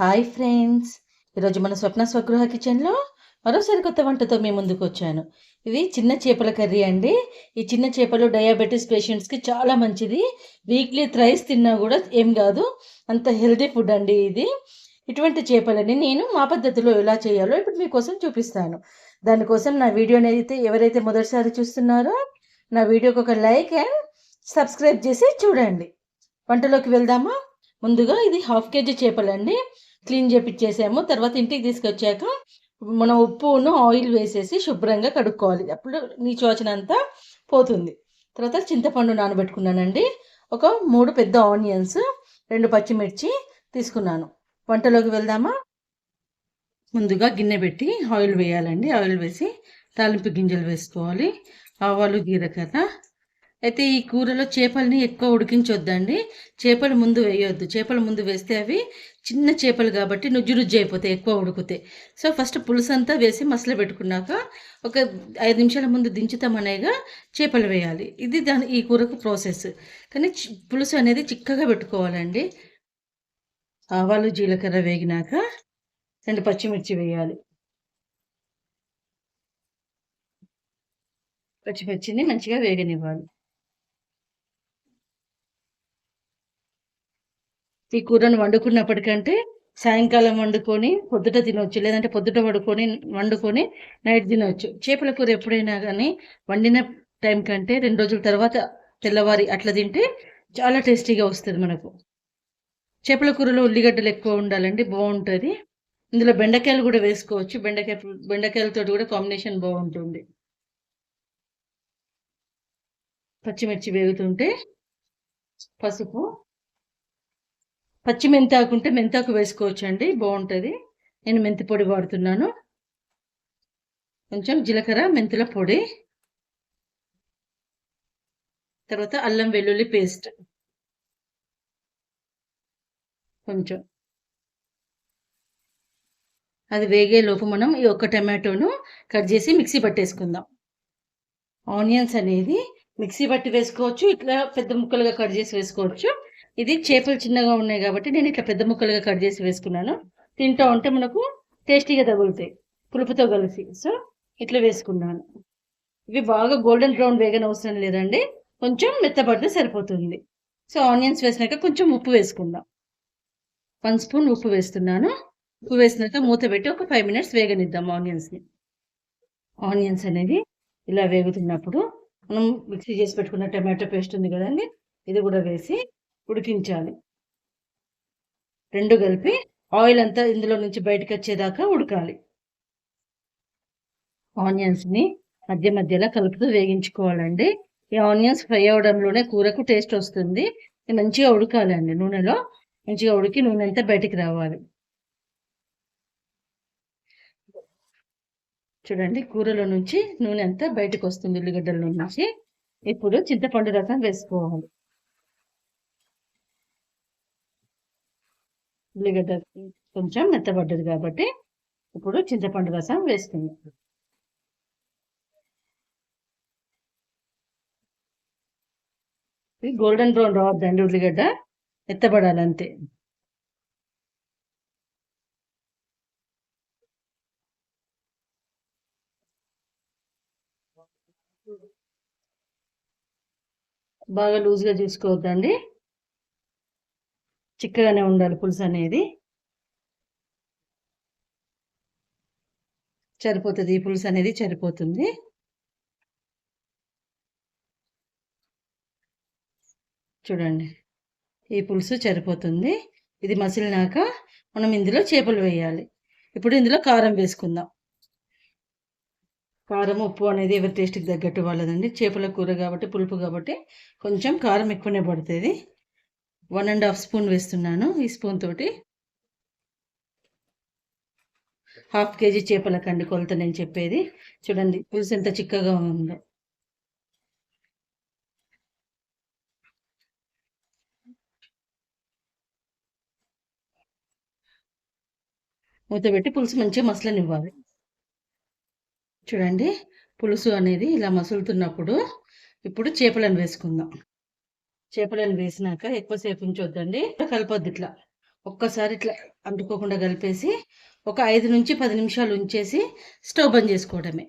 Hi friends. ఈరోజు మన స్వప్న స్వగృహ కిచెన్లో మరోసారి కొత్త వంటతో మీ ముందుకు వచ్చాను. ఇది చిన్న చేపల కర్రీ అండి. ఈ చిన్న చేపలు డయాబెటీస్ పేషెంట్స్కి చాలా మంచిది. వీక్లీ థ్రైస్ తిన్నా కూడా ఏం కాదు. అంత హెల్తీ ఫుడ్ అండి ఇది. ఇటువంటి చేపలని నేను మా పద్ధతిలో ఎలా చేయాలో ఇప్పుడు మీకోసం చూపిస్తాను. దానికోసం నా వీడియోని అయితే ఎవరైతే మొదటిసారి చూస్తున్నారో నా వీడియోకి ఒక లైక్ అండ్ సబ్స్క్రైబ్ చేసి చూడండి. వంటలోకి వెళ్దామా? ముందుగా ఇది హాఫ్ కేజీ చేపలండి. క్లీన్ చేపించేసాము తర్వాత ఇంటికి తీసుకొచ్చాక మనం ఉప్పును ఆయిల్ వేసేసి శుభ్రంగా కడుక్కోవాలి. అప్పుడు నీచు వాసన అంతా పోతుంది. తర్వాత చింతపండు నానబెట్టుకున్నానండి. ఒక మూడు పెద్ద ఆనియన్స్ రెండు పచ్చిమిర్చి తీసుకున్నాను. వంటలోకి వెళ్దామా? ముందుగా గిన్నె పెట్టి ఆయిల్ వేయాలండి. ఆయిల్ వేసి తాలింపు గింజలు వేసుకోవాలి. ఆవాలు జీలకర్ర అయితే ఈ కూరలో చేపల్ని ఎక్కువ ఉడికించొద్దండి. చేపలు ముందు వేయొద్దు. చేపలు ముందు వేస్తే అవి చిన్న చేపలు కాబట్టి నుజ్జు నుజ్జు అయిపోతాయి ఎక్కువ ఉడికితే. సో ఫస్ట్ పులుసు అంతా వేసి మసలు పెట్టుకున్నాక ఒక ఐదు నిమిషాల ముందు దించుతామనేగా చేపలు వేయాలి. ఇది దాని ఈ కూరకు ప్రాసెస్. కానీ చి- పులుసు అనేది చిక్కగా పెట్టుకోవాలండి. ఆవాలు జీలకర్ర వేగినాక రెండు పచ్చిమిర్చి వేయాలి. పచ్చిమిర్చిని మంచిగా వేగనివ్వాలి. ఈ కూరను వండుకున్నప్పటికంటే సాయంకాలం వండుకొని పొద్దుట తినవచ్చు లేదంటే పొద్దుట వండుకొని వండుకొని నైట్ తినవచ్చు చేపల కూర ఎప్పుడైనా కానీ వండిన టైం కంటే రెండు రోజుల తర్వాత తెల్లవారి అట్లా తింటే చాలా టేస్టీగా వస్తుంది మనకు. చేపల కూరలో ఉల్లిగడ్డలు ఎక్కువ ఉండాలండి బాగుంటుంది ఇందులో బెండకాయలు కూడా వేసుకోవచ్చు. బెండకాయ బెండకాయలతో కూడా కాంబినేషన్ బాగుంటుంది పచ్చిమిర్చి వేగుతుంటే పసుపు పచ్చి మెంతాకు ఉంటే మెంతాకు వేసుకోవచ్చు అండి బాగుంటుంది. నేను మెంతి పొడి వాడుతున్నాను. కొంచెం జీలకర్ర మెంతుల పొడి. తర్వాత అల్లం వెల్లుల్లి పేస్ట్. కొంచెం. అది వేగే లోపు మనం ఈ ఒక్క టమాటోను కట్ చేసి మిక్సీ పట్టేసుకుందాం. ఆనియన్స్ అనేది మిక్సీ పట్టి వేసుకోవచ్చు ఇట్లా పెద్ద ముక్కలుగా కట్ చేసి వేసుకోవచ్చు. ఇది చేపలు చిన్నగా ఉన్నాయి కాబట్టి నేను ఇట్లా పెద్ద ముక్కలుగా కట్ చేసి వేసుకున్నాను. తింటూ ఉంటే మనకు టేస్టీగా తగులుతాయి పులుపుతో కలిసి. సో ఇట్లా వేసుకున్నాను. ఇవి బాగా గోల్డెన్ బ్రౌన్ వేగన అవసరం లేదండి. కొంచెం మెత్తపడితే సరిపోతుంది. సో ఆనియన్స్ వేసినాక కొంచెం ఉప్పు వేసుకుందాం. వన్ స్పూన్ ఉప్పు వేస్తున్నాను. ఉప్పు వేసినాక మూత పెట్టి ఒక ఫైవ్ మినిట్స్ వేగనిద్దాం ఆనియన్స్ని. ఆనియన్స్ అనేది ఇలా వేగుతున్నప్పుడు మనం మిక్సీ చేసి పెట్టుకున్న టమాటో పేస్ట్ ఉంది కదండి ఇది కూడా వేసి ఉడికించాలి. రెండు కలిపి ఆయిల్ అంతా ఇందులో నుంచి బయటకు వచ్చేదాకా ఉడకాలి. ఆనియన్స్ని మధ్య మధ్యలో కలుపుతూ వేగించుకోవాలండి. ఈ ఆనియన్స్ ఫ్రై అవడంలోనే కూరకు టేస్ట్ వస్తుంది. మంచిగా ఉడకాలండి నూనెలో. మంచిగా ఉడికి నూనె అంతా బయటికి రావాలి. చూడండి కూరలో నుంచి నూనె అంతా బయటకు వస్తుంది ఉల్లిగడ్డల నుంచి. ఇప్పుడు చింతపండు రసం వేసుకోవాలి. ఉల్లిగడ్డ కొంచెం మెత్తబడ్డది కాబట్టి ఇప్పుడు చింతపండు రసం వేసుకుందాం. ఇది గోల్డెన్ బ్రౌన్ రావద్దండి ఉల్లిగడ్డ మెత్తబడాలి అంతే బాగా లూజ్గా చూసుకోవద్దండి. చిక్కగానే ఉండాలి పులుసు అనేది. సరిపోతుంది ఈ పులుసు అనేది సరిపోతుంది. చూడండి ఈ పులుసు సరిపోతుంది. ఇది మసిలినాక మనం ఇందులో చేపలు వేయాలి. ఇప్పుడు ఇందులో కారం వేసుకుందాం. కారం ఉప్పు అనేది ఎవరి టేస్ట్కి తగ్గట్టు వాళ్ళదండి. చేపల కూర కాబట్టి పులుపు కాబట్టి కొంచెం కారం ఎక్కువనే పడుతుంది. వన్ అండ్ హాఫ్ స్పూన్ వేస్తున్నాను ఈ స్పూన్ తోటి. హాఫ్ కేజీ చేపలకండి కొలత నేను చెప్పేది. చూడండి పులుసు ఎంత చిక్కగా ఉందో. మూత పెట్టి పులుసు మంచిగా మసలనివ్వాలి. చూడండి పులుసు అనేది ఇలా మసులుతున్నప్పుడు ఇప్పుడు చేపలను వేసుకుందాం. చేపలను వేసినాక ఎక్కువసేపు ఉంచొద్దండి. కలపొద్దు ఇట్లా. ఒక్కసారి ఇట్లా అంటుకోకుండా కలిపేసి ఒక ఐదు నుంచి పది నిమిషాలు ఉంచేసి స్టవ్ బంద్ చేసుకోవడమే.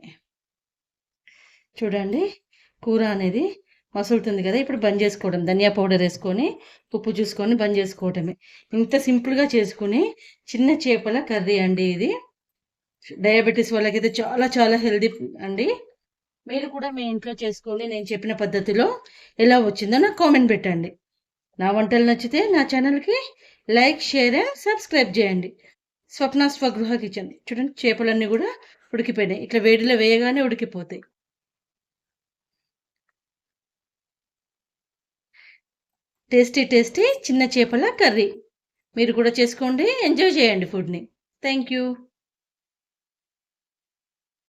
చూడండి కూర అనేది మసులుతుంది కదా ఇప్పుడు బంద్ చేసుకోవడం. ధనియా పౌడర్ వేసుకొని ఉప్పు చూసుకొని బంద్ చేసుకోవడమే. ఇంత సింపుల్గా చేసుకుని చిన్న చేపల కర్రీ అండి ఇది. డయాబెటీస్ వాళ్ళకైతే చాలా చాలా హెల్దీ అండి. మీరు కూడా మీ ఇంట్లో చేసుకోండి. నేను చెప్పిన పద్ధతిలో ఎలా వచ్చిందో నాకు కామెంట్ పెట్టండి. నా వంటలు నచ్చితే నా ఛానల్కి లైక్ షేర్ అండ్ సబ్స్క్రైబ్ చేయండి. స్వప్న స్వగృహ కిచెన్. చూడండి చేపలన్నీ కూడా ఉడికిపోయినాయి. ఇట్లా వేడిలో వేయగానే ఉడికిపోతాయి. టేస్టీ టేస్టీ చిన్న చేపల కర్రీ. మీరు కూడా చేసుకోండి. ఎంజాయ్ చేయండి ఫుడ్ని. Thank you.